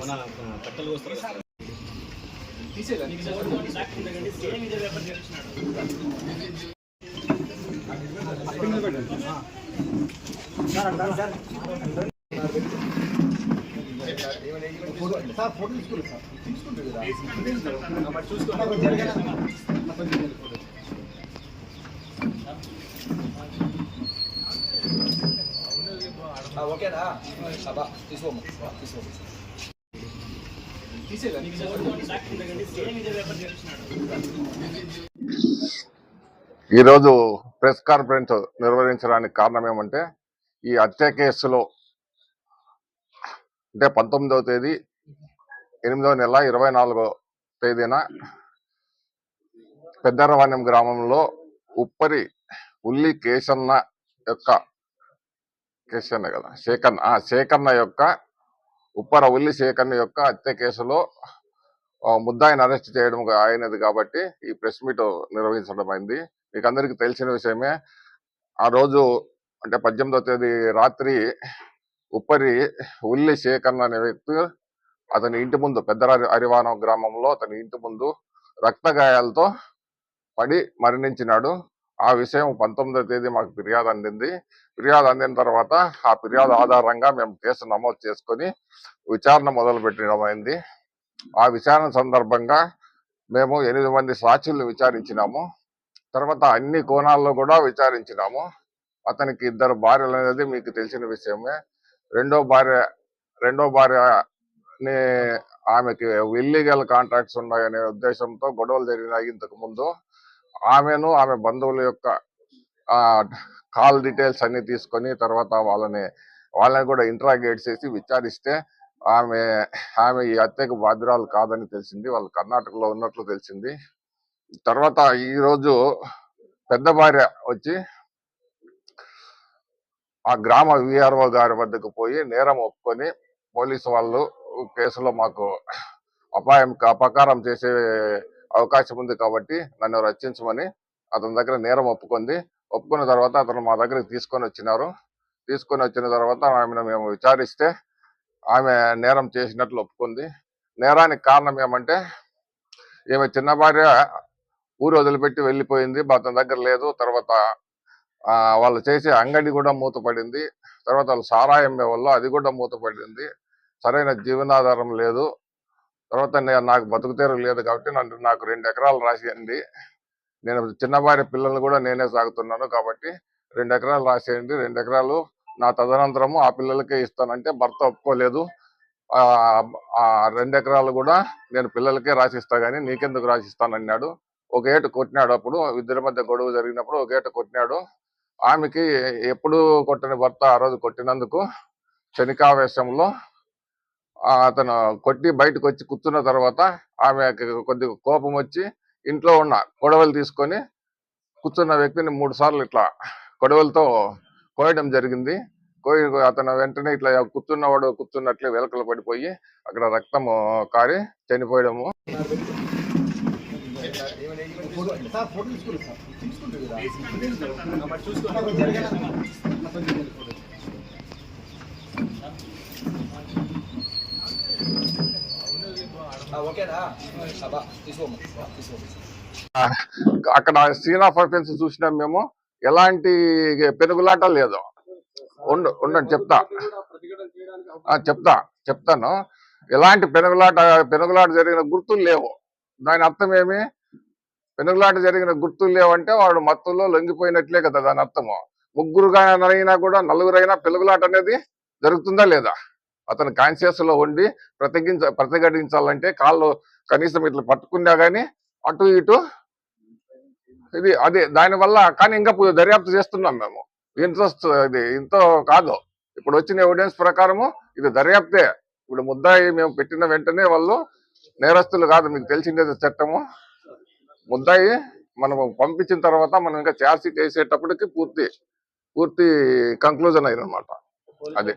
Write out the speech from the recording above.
మన కట్టలు వస్తారు కదా సార్ ఫోటో తీసుకున్నారు సార్. తీసుకుంటారు కదా. మరి చూసుకోండి ఓకేనా? అబ్బా తీసుకోము తీసుకోము ఈరోజు ప్రెస్ కాన్ఫరెన్స్ నిర్వహించడానికి కారణం ఏమంటే ఈ హత్య కేసులో అంటే పంతొమ్మిదవ తేదీ ఎనిమిదవ నెల ఇరవై నాలుగో తేదీన పెద్దరవాణ్యం గ్రామంలో ఉప్పరి ఉల్లి కేశన్న యొక్క కేశన్న కదా శేఖన్న శేఖన్న యొక్క ఉప్పర ఉల్లి శేఖన్న యొక్క హత్య కేసులో ముద్దాయిని అరెస్ట్ చేయడం అయినది కాబట్టి ఈ ప్రెస్ మీట్ నిర్వహించడం అయింది. మీకు అందరికీ తెలిసిన విషయమే ఆ రోజు అంటే పద్దెనిమిదవ తేదీ రాత్రి ఉప్పరి ఉల్లి శేఖర్ అనే వ్యక్తి అతని ఇంటి ముందు పెద్ద అరివానం గ్రామంలో అతని ఇంటి ముందు రక్తగాయాలతో పడి మరణించినాడు. ఆ విషయం పంతొమ్మిదవ తేదీ మాకు ఫిర్యాదు అందింది. ఫిర్యాదు అందిన తర్వాత ఆ ఫిర్యాదు ఆధారంగా మేము కేసు నమోదు చేసుకొని విచారణ మొదలు పెట్టడమైంది ఆ విచారణ సందర్భంగా మేము ఎనిమిది మంది సాక్షుల్ని విచారించినాము. తర్వాత అన్ని కోణాల్లో కూడా విచారించినాము. అతనికి ఇద్దరు భార్యలు అనేది మీకు తెలిసిన విషయమే. రెండో భార్య రెండో భార్య ఆమెకి ఇల్లీగల్ కాంట్రాక్ట్స్ ఉన్నాయనే ఉద్దేశంతో గొడవలు జరిగినాయి ఇంతకు ముందు. ఆమెను ఆమె బంధువుల యొక్క కాల్ డీటెయిల్స్ అన్ని తీసుకొని తర్వాత వాళ్ళని వాళ్ళని కూడా ఇంట్రాగేట్ చేసి విచారిస్తే ఆమె ఆమె ఈ హత్యకు బాధ్యురాలు కాదని తెలిసింది. వాళ్ళు కర్ణాటకలో ఉన్నట్లు తెలిసింది. తర్వాత ఈ రోజు పెద్ద భార్య వచ్చి ఆ గ్రామ విఆర్ఓ గారి వద్దకు పోయి నేరం ఒప్పుకొని పోలీసు వాళ్ళు కేసులో మాకు అపాయం అపకారం చేసే అవకాశం ఉంది కాబట్టి నన్ను రక్షించమని అతని దగ్గర నేరం ఒప్పుకుంది. ఒప్పుకున్న తర్వాత అతను మా దగ్గరికి తీసుకొని వచ్చినారు. తీసుకొని వచ్చిన తర్వాత ఆమెను మేము విచారిస్తే ఆమె నేరం చేసినట్లు ఒప్పుకుంది. నేరానికి కారణం ఏమంటే ఈమె చిన్న భార్య ఊరు వదిలిపెట్టి వెళ్ళిపోయింది. అతని దగ్గర లేదు. తర్వాత వాళ్ళు చేసే అంగడి కూడా మూతపడింది. తర్వాత వాళ్ళు సారాయం వల్ల వాళ్ళు అది కూడా మూతపడింది. సరైన జీవనాధారం లేదు. తర్వాత నాకు బతుకుతేరు లేదు కాబట్టి నన్ను నాకు రెండు ఎకరాలు రాసేయండి. నేను చిన్నబారి పిల్లల్ని కూడా నేనే సాగుతున్నాను కాబట్టి రెండు ఎకరాలు రాసేయండి. రెండు ఎకరాలు నా తదనంతరము ఆ పిల్లలకే ఇస్తానంటే భర్త ఒప్పుకోలేదు. ఆ రెండు ఎకరాలు కూడా నేను పిల్లలకే రాసిస్తా గానీ నీకెందుకు రాసిస్తానన్నాడు. ఒక ఏటు కొట్టినాడు అప్పుడు ఇద్దరి మధ్య గొడవ జరిగినప్పుడు ఒక ఏటు కొట్టినాడు. ఆమెకి ఎప్పుడు కొట్టని భర్త ఆ రోజు కొట్టినందుకు శనికావేశంలో అతను కొట్టి బయటకు వచ్చి కూర్చున్న తర్వాత ఆమె కొద్దిగా కోపం వచ్చి ఇంట్లో ఉన్న కొడవలు తీసుకొని కూర్చున్న వ్యక్తిని మూడు సార్లు ఇట్లా కొడవలతో కోయడం జరిగింది. కోయి అతను వెంటనే ఇట్లా కూర్చున్నవాడు కూర్చున్నట్లే వెలకలు పడిపోయి అక్కడ రక్తము కారి చనిపోయడము. చూసుకుంటారు సార్ ఫోటో తీసుకున్నారు సార్ తీసుకుంటారు కదా మరి చూసుకోండి ఓకేనా? అక్కడ సీన్ ఆఫ్ అఫెన్స్ చూసినాం మేము. ఎలాంటి పెనుగులాట లేదు. ఉండు ఉండండి చెప్తా. చెప్తా చెప్తాను. ఎలాంటి పెనుగులాట పెనుగులాట జరిగిన గుర్తులు లేవు. దాని అర్థం ఏమి? పెనుగులాట జరిగిన గుర్తులు లేవంటే వాడు మత్తులో లొంగిపోయినట్లే కదా దాని అర్థము. ముగ్గురుగా అయినా కూడా నలుగురైనా పెనుగులాట అనేది జరుగుతుందా లేదా? అతను కాన్షియస్లో ఉండి ప్రతిగించ ప్రతిఘటించాలంటే కాళ్ళు కనీసం ఇట్లా పట్టుకున్నా గానీ అటు ఇటు ఇది అదే దానివల్ల కానీ ఇంకా దర్యాప్తు చేస్తున్నాం మేము. ఇంట్రెస్ట్ ఇది ఇంతో కాదు. ఇప్పుడు వచ్చిన ఎవిడెన్స్ ప్రకారము ఇది దర్యాప్తే. ఇప్పుడు ముద్దాయి మేము పెట్టిన వెంటనే వాళ్ళు నేరస్తులు కాదు మీకు తెలిసిందే చట్టము. ముద్దాయి మనం పంపించిన తర్వాత మనం ఇంకా ఛార్జ్ షీట్ వేసేటప్పటికి పూర్తి పూర్తి కంక్లూజన్ అయిందన్నమాట అదే.